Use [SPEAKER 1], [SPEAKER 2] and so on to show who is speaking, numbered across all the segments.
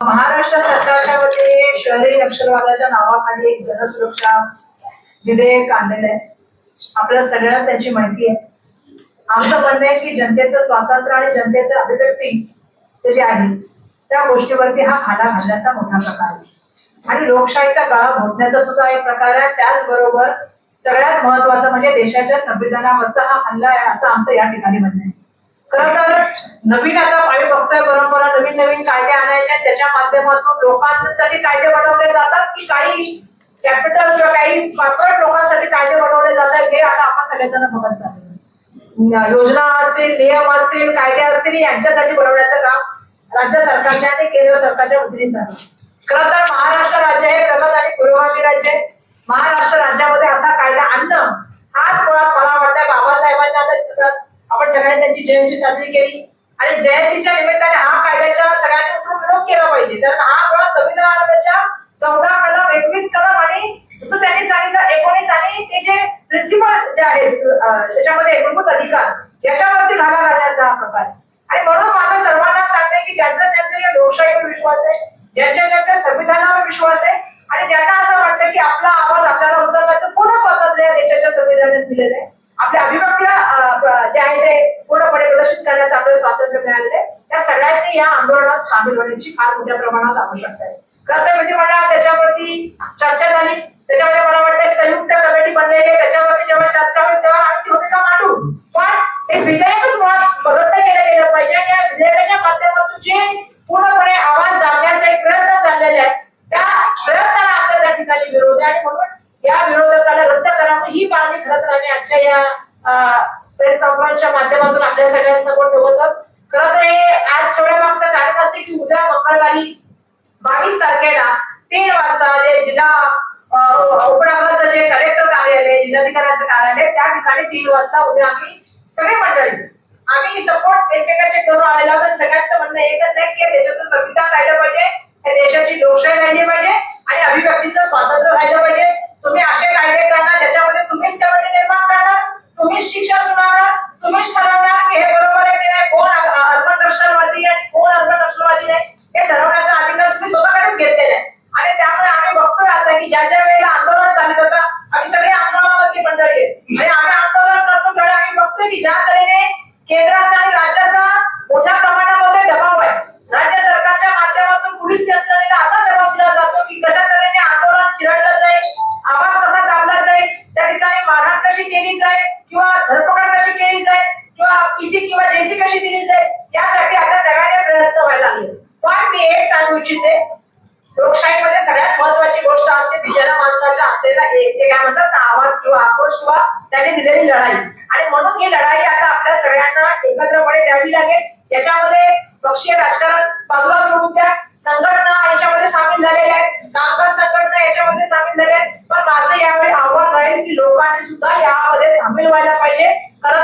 [SPEAKER 1] महाराष्ट्र सरकारच्या वतीने शहरी नक्षलवादाच्या नावाखाली एक जनसुरक्षा विधेयक आणलेलं आहे. आपल्या सगळ्यांना त्याची माहिती आहे. आमचं म्हणणं आहे की जनतेचं स्वातंत्र्य आणि जनतेचं अभिव्यक्ती जे आहे त्या गोष्टीवरती हा खाला घालण्याचा मोठा प्रकार आहे. आणि लोकशाहीचा गाळा घोटण्याचा सुद्धा एक प्रकार आहे. त्याचबरोबर सगळ्यात महत्वाचं म्हणजे देशाच्या संविधानावरचा हा हल्ला आहे असं आमचं या ठिकाणी म्हणणं आहे. खरं तर नवीन आता आम्ही बघतोय परंपरा नवीन नवीन कायदे आणायचे त्याच्या माध्यमातून लोकांसाठी कायदे बनवले जातात की काही कॅपिटल किंवा काही कॉर्पोरेट लोकांसाठी कायदे बनवले जातात हे आता आपण सगळेजण बघत चाललो योजना असतील नियम असतील कायदे असतील यांच्यासाठी बनवण्याचं काम राज्य सरकारच्या आणि केंद्र सरकारच्या वतीने चालू खरं तर महाराष्ट्र राज्य हे प्रगत आणि पुरोगामी राज्य महाराष्ट्र राज्यामध्ये असा कायदा आणणं हाच मुळात मला वाटतं बाबासाहेबांना आता आपण सगळ्यांनी त्यांची जयंती साजरी केली. आणि जयंतीच्या निमित्ताने हा कायद्याच्या सगळ्यांनी उठून विरोध केला पाहिजे. कारण हा मुळात संविधानाच्या चौदा कलम एकवीस कलम आणि जसं त्यांनी सांगितलं एकोणीस आणि ते जे प्रिन्सिपल जे आहेत त्याच्यामध्ये एकूणभूत अधिकार याच्यावरती घाला घालण्याचा हा प्रकार. आणि म्हणून माझं सर्वांना सांगते की ज्यांचा ज्यांचा या लोकशाहीवर विश्वास आहे ज्यांच्या ज्यांच्या संविधानावर विश्वास आहे आणि ज्यांना असं वाटतं की आपला आवाज आपल्याला उचलण्याचं पूर्ण स्वातंत्र्य देशाच्या संविधानात दिलेलं आहे आपल्या अभिव्यक्तीला जे आहे ते पूर्णपणे प्रदर्शित करण्याचं आपल्याला स्वातंत्र्य मिळालेलं आहे. त्या सगळ्यांनी या आंदोलनात सामील होण्याची फार मोठ्या प्रमाणात आवश्यकता आहे. खरं तर विधिमंडळात त्याच्यावरती चर्चा झाली. त्याच्यामध्ये मला वाटतं संयुक्त कमिटी बनलेली त्याच्यावरती जेव्हा चर्चा होईल तेव्हा आम्ही ती भूमिका मांडू? पण हे विधेयकच मुळात बदल केलं गेलं पाहिजे आणि या विधेयकाच्या माध्यमातून जे पूर्णपणे आवाज दाबण्याचा एक प्रयत्न चाललेले आहेत त्या प्रयत्नाला आता त्या ठिकाणी विरोध आहे आणि म्हणून या विरोध ही मागणी खरं तर आम्ही आजच्या या प्रेस कॉन्फरन्सच्या माध्यमातून आपल्या सगळ्यांसमोर ठेवत आहोत. खरं तर हे आज थोड्या मागचं कारण असे की उद्या मंगळवारी बावीस तारखेला तीन वाजता जे जिल्हा उपराबाचं जे कलेक्टर कार्यालय जिल्हाधिकाऱ्यांचं कार्यालय त्या ठिकाणी तीन वाजता उद्या आम्ही सगळे मंडळी आम्ही सपोर्ट एकमेकाचे करून आलेला आहोत. सगळ्यांचं म्हणणं एकच आहे की देशाचं संविधान राहिलं पाहिजे देशाची लोकशाही राहिली पाहिजे आणि अभिव्यक्तीचं स्वातंत्र्य राहिलं पाहिजे. तुम्ही असे कायदे करणार ज्याच्यामध्ये तुम्हीच कमिटी निर्माण करणार तुम्हीच शिक्षा सुनावणार तुम्हीच ठरवणार की हे बरोबर आहे की नाही कोण अर्बन नक्षलवादी आणि कोण अर्बन नक्षलवादी नाही हे ठरवण्याचा अधिकार तुम्ही स्वतःकडेच घेतलेला आहे. आणि त्यामुळे आम्ही बघतोय आता की ज्या ज्या वेळेला आंदोलन चालत होतं आम्ही सगळे आंदोलनावरती मंडळी आहेत. म्हणजे आम्ही आंदोलन करतो त्यावेळी आम्ही बघतोय की ज्या तऱ्हेने केंद्राचा आणि जे काय म्हणतात आवाज किंवा आक्रोश किंवा त्याने दिलेली लढाई. आणि म्हणून ही लढाई आता आपल्या सगळ्यांना एकत्रपणे द्यावी लागेल. याच्यामध्ये पक्षीय राजकारण बाजूला सोडून द्या. संघटना याच्यामध्ये सामील झालेल्या आहेत. कामगार संघटना याच्यामध्ये सामील झाल्या आहेत. पण माझं यावेळी आव्हान राहील की लोकांनी सुद्धा यामध्ये सामील व्हायला पाहिजे. कारण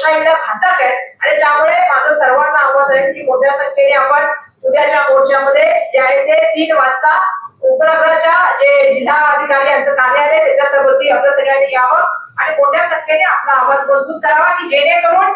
[SPEAKER 1] लोकशाहीला घातक आहेत. आणि त्यामुळे माझं सर्वांना आव्हान आहे की मोठ्या संख्येने आपण उद्याच्या मोर्चामध्ये जे आहे ते तीन वाजता उपनगराच्या जे जिल्हा अधिकारी यांचं कार्यालय त्याच्यासोबत आपल्या सगळ्यांनी यावं. आणि मोठ्या संख्येने आपला आवाज मजबूत करावा की जेणेकरून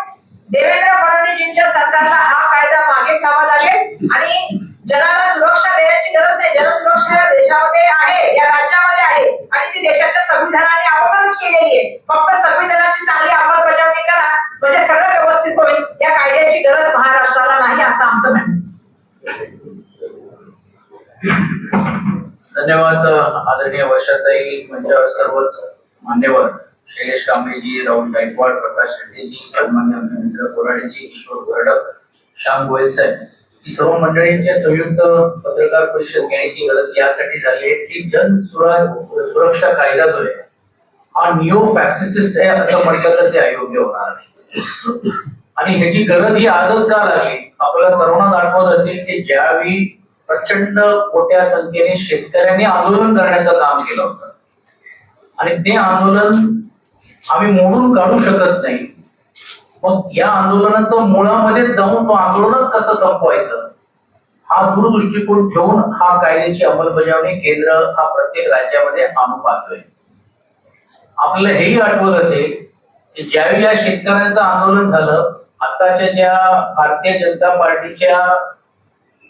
[SPEAKER 1] असं आमचं
[SPEAKER 2] धन्यवाद आदरणीय वर्षाताई मंचावर सर्वच मान्यवर. शैलेश कांबळेजी राहुल गायकवाड प्रकाश शेट्टीजी सन्मान्य मित्र कोराडेजी किशोर गरडक श्याम गोयल साहेब. ही सर्व मंडळींच्या संयुक्त पत्रकार परिषद घेण्याची गरज यासाठी झाली आहे की जन सुरक्षा कायदा जो आहे हा निओ फॅक्सिस्ट आहे असं म्हटलं तर ते अयोग्य होणार नाही. आणि ह्याची गरज ही आजच का लागली? आपल्याला सर्वांना आठवत असेल की ज्यावेळी प्रचंड मोठ्या संख्येने शेतकऱ्यांनी आंदोलन करण्याचं काम केलं होतं. आणि ते आंदोलन आम्ही मोडून काढू शकत नाही. मग या आंदोलनाचं मुळामध्ये जाऊन तो आंदोलनच कसं संपवायचं? हा दूरदृष्टिकोन ठेवून हा कायद्याची अंमलबजावणी केंद्र हा प्रत्येक राज्यामध्ये आणू पाहतोय. आपल्याला हेही आठवत असेल की ज्यावेळी या शेतकऱ्यांचं आंदोलन झालं आताच्या ज्या भारतीय जनता पार्टीच्या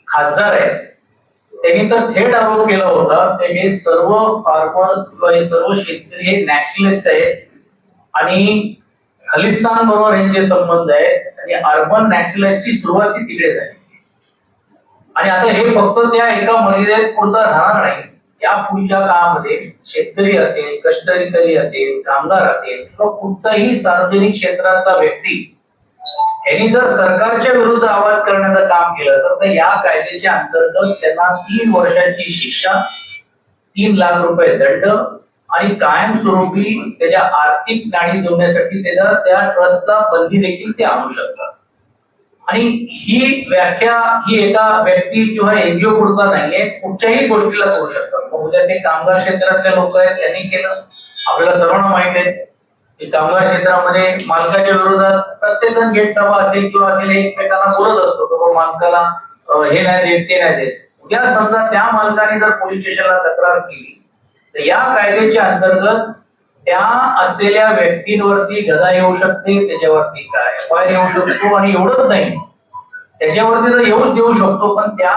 [SPEAKER 2] खासदार आहेत त्यांनी तर थेट आरोप केला होता की हे सर्व फार्मर्स किंवा हे सर्व शेतकरी हे नॅशनलिस्ट आहेत. आणि खलिस्तान बरोबर यांचे संबंध आहेत आणि अर्बन नॅशनलिस्टची सुरुवात ती तिकडे झाली. आणि आता हे फक्त त्या एका मर्यादेत पुरता राहणार नाही. त्या पुढच्या काळामध्ये शेतकरी असेल कष्टकरी असेल कामगार असेल किंवा कुठचाही सार्वजनिक क्षेत्रातला व्यक्ती यांनी जर सरकारच्या विरुद्ध आवाज करण्याचं काम केलं तर या कायद्याच्या अंतर्गत त्यांना तीन वर्षाची शिक्षा तीन लाख रुपये दंड आणि कायमस्वरूपी त्याच्या आर्थिक नाणी जोडण्यासाठी त्याच्या त्या ट्रस्टला बंदी देखील ते आणू शकतात. आणि ही व्याख्या ही एका व्यक्ती किंवा एनजीओ पुरता नाहीये कुठच्याही गोष्टीला करू शकतात. उद्या ते कामगार क्षेत्रातले लोक आहेत त्यांनी केलं आपल्याला सर्वांना माहीत आहे. की कामगार क्षेत्रामध्ये मालकाच्या विरोधात प्रत्येक जण गेट सभा असेल किंवा असेल एकमेकांना बोलत असतो की मालकाला हे नाही देत ते नाही देत. उद्या समजा त्या मालकाने जर पोलीस स्टेशनला तक्रार केली तर या कायद्याच्या अंतर्गत त्या असलेल्या व्यक्तींवरती गदा येऊ शकते त्याच्यावरती काय एफ येऊ शकतो आणि एवढंच नाही. त्याच्यावरती तर येऊच देऊ शकतो पण त्या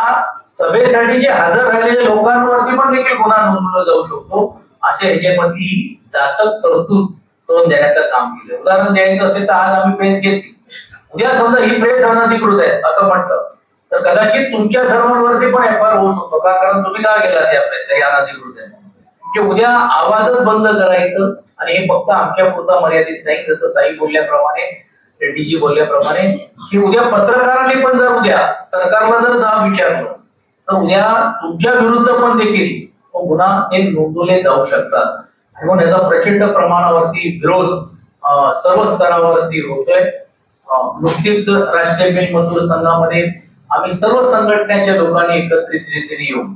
[SPEAKER 2] सभेसाठी जे हजर राहिलेल्या लोकांवरती पण देखील गुन्हा नोंदवला जाऊ शकतो असे ह्याच्यामध्ये जातक तरतूद करून देण्याचं काम केलं. उदाहरण द्यायचं असेल तर आज आम्ही प्रेस घेतली. उद्या समजा ही प्रेस अनधिकृत आहे असं म्हटलं. तर कदाचित तुमच्या सर्वांवरती पण एफ होऊ शकतो. का? कारण तुम्ही का गेला त्या प्रेस ही अनधिकृत आहे की उद्या आवाजच बंद करायचं आणि हे फक्त आमच्या पुरता मर्यादित नाही. जसं ताई बोलल्याप्रमाणे रेड्डीजी बोलल्याप्रमाणे की उद्या पत्रकारांनी पण जर उद्या सरकारला जर नाव विचारलं तर उद्या तुमच्या विरुद्ध पण देखील गुन्हा हे नोंदवले जाऊ शकतात. म्हणून याचा प्रचंड प्रमाणावरती विरोध सर्व स्तरावरती होतोय नुकतीच राष्ट्रीय बिल मजदूर संघामध्ये आम्ही सर्व संघटनेच्या लोकांनी एकत्रित रीतीने येऊन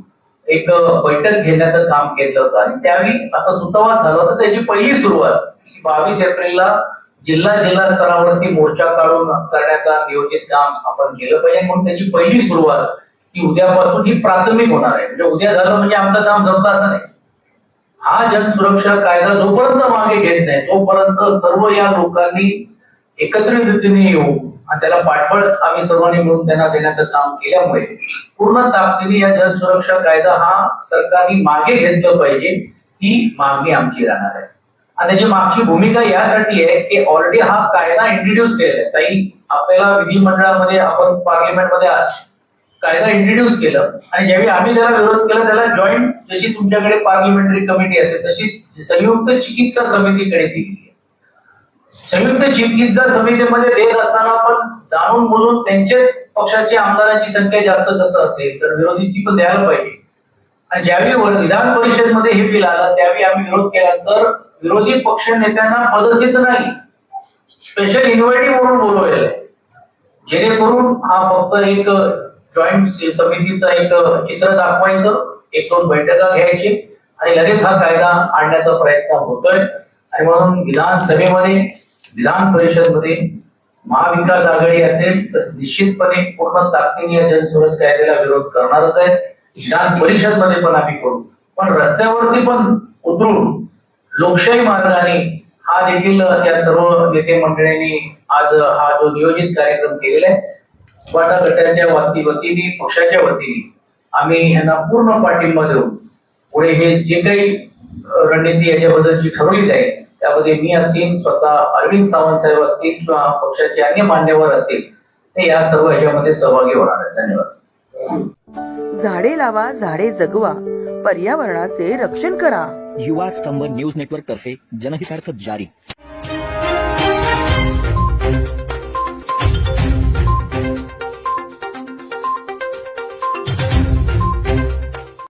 [SPEAKER 2] एक बैठक घेण्याचं काम केलं होतं आणि त्यावेळी असा सुतवाद झाला होता त्याची पहिली सुरुवात बावीस एप्रिलला जिल्हा जिल्हा स्तरावरती मोर्चा काढून करण्याचा नियोजित काम आपण केलं पाहिजे म्हणून त्याची पहिली सुरुवात ही उद्यापासून ही प्राथमिक होणार आहे म्हणजे उद्या झालं म्हणजे आमचं काम जमतं असं नाही हा जनसुरक्षा कायदा जोपर्यंत मागे घेत नाही तोपर्यंत सर्व या लोकांनी एकत्रित रीतीने येऊ आणि त्याला पाठबळ आम्ही सर्वांनी मिळून त्यांना देण्याचं काम केल्यामुळे पूर्ण ताकदीने या जनसुरक्षा कायदा हा सरकारने मागे घेतलं पाहिजे ही मागणी आमची राहणार आहे. आणि त्याची मागची भूमिका यासाठी आहे की ऑलरेडी हा कायदा इंट्रोड्यूस केलेला आहे. ताई आपल्याला विधिमंडळामध्ये आपण पार्लिमेंटमध्ये कायदा इंट्रोड्यूस केलं आणि ज्यावेळी आम्ही त्याला विरोध केला त्याला जॉईंट जशी तुमच्याकडे पार्लिमेंटरी कमिटी असेल तशी संयुक्त चिकित्सा समितीकडे ती गेली. संयुक्त चिकित्सा समितीमध्ये देत असताना पण जाणून बोलून त्यांच्या पक्षाच्या आमदारांची संख्या जास्त कसं असेल तर विरोधीची पण द्यायला पाहिजे. आणि ज्यावेळी विधान विधान परिषदमध्ये हे बिल आलं त्यावेळी आम्ही विरोध केला तर विरोधी पक्ष नेत्यांना पदस्थित नाही. स्पेशल इन्व्हायटिव्ह म्हणून बोलवलेलं आहे. जेणेकरून हा फक्त एक जॉईंट समितीचा एक चित्र दाखवायचं. एक दोन बैठका घ्यायची आणि लगेच हा कायदा आणण्याचा प्रयत्न होतोय. आणि म्हणून विधानसभेमध्ये विधान परिषदमध्ये महाविकास आघाडी असेल तर निश्चितपणे पूर्ण ताकदीने या जनसुरक्षा कायद्याला विरोध करणारच आहे विधान परिषदमध्ये पण आम्ही करू. पण रस्त्यावरती पण उतरून लोकशाही मार्गाने हा देखील या सर्व नेते मंडळींनी आज हा जो नियोजित कार्यक्रम केलेला आहे वाटा गटाच्या वती वतीने पक्षाच्या वतीने आम्ही यांना पूर्ण पाठिंबा देऊ पुढे हे जे काही रणनीती याच्याबद्दलची ठरवली जाईल त्यामध्ये मी असेल स्वतः अरविंद सावंत साहेब असतील किंवा पक्षाचे अन्य मान्यवर असतील ते या सर्व ह्याच्यामध्ये सहभागी होणार आहेत. धन्यवाद.
[SPEAKER 3] झाडे लावा झाडे जगवा पर्यावरणाचे रक्षण करा.
[SPEAKER 4] युवा स्तंभ न्यूज नेटवर्क तर्फे जनहितार्थ जारी.